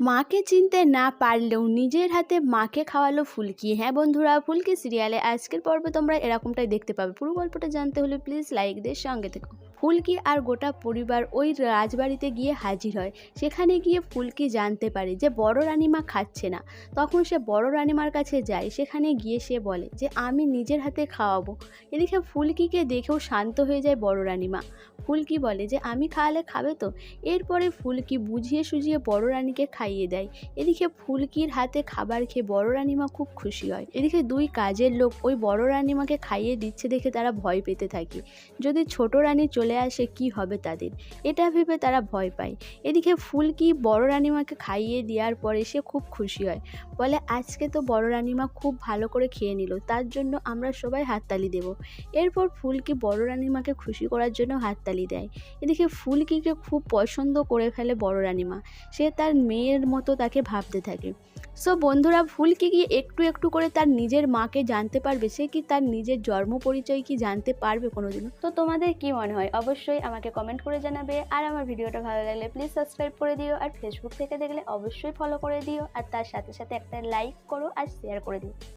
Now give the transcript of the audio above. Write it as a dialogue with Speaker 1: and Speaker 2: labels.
Speaker 1: মাকে চিনতে না পারলেও নিজের হাতে মাকে খাওয়ালো ফুলকি। হ্যাঁ বন্ধুরা, ফুলকি সিরিয়ালে আজকের পর্বে তোমরা এরকমটাই দেখতে পাবে। পুরো গল্পটা জানতে হলে প্লিজ লাইক দিয়ে সঙ্গে থেকো। ফুলকি আর গোটা পরিবার ওই রাজবাড়িতে গিয়ে হাজির হয়। সেখানে গিয়ে ফুলকি জানতে পারে যে বড় রানীমা খাচ্ছে না। তখন সে বড় রানিমার কাছে যায়। সেখানে গিয়ে সে বলে যে, আমি নিজের হাতে খাওয়াবো। এদিকে ফুলকিকে দেখেও শান্ত হয়ে যায় বড় রানিমা। ফুলকি বলে যে, আমি খাওয়ালে খাবে তো? এরপরে ফুলকি বুঝিয়ে সুঝিয়ে বড় রানীকে খাইয়ে দেয়। এদিকে ফুলকির হাতে খাবার খেয়ে বড় রানীমা খুব খুশি হয়। এদিকে দুই কাজের লোক ওই বড় রানিমাকে খাইয়ে দিচ্ছে দেখে তারা ভয় পেতে থাকে। যদি ছোট রানী চলে আসে, কি হবে তাদের? এটা ভেবে তারা ভয় পায়। এদিকে ফুলকি বড় রানিমাকে খাইয়ে দেওয়ার পরে সে খুব খুশি হয়। বলে, আজকে তো বড় রানীমা খুব ভালো করে খেয়ে নিল, তার জন্য আমরা সবাই হাততালি দেব। এরপর ফুলকি বড় রানিমাকে খুশি করার জন্য হাততালি দেয়। এদিকে ফুলকিকে খুব পছন্দ করে ফেলে বড় রানীমা। সে তার মেয়ের মতো তাকে ভাবতে থাকে। সো বন্ধুরা ফুলকে গিয়ে একটু একটু করে তার নিজের মাকে জানতে পারবে? সে কি তার নিজের জন্ম পরিচয় কি জানতে পারবে কোনোদিনও? তো তোমাদের কি মনে হয়? অবশ্যই আমাকে কমেন্ট করে জানাবে। আর আমার ভিডিওটা ভালো লাগলে প্লিজ সাবস্ক্রাইব করে দিও। আর ফেসবুক থেকে দেখলে অবশ্যই ফলো করে দিও। আর তার সাথে সাথে একটা লাইক করো আর শেয়ার করে দিও।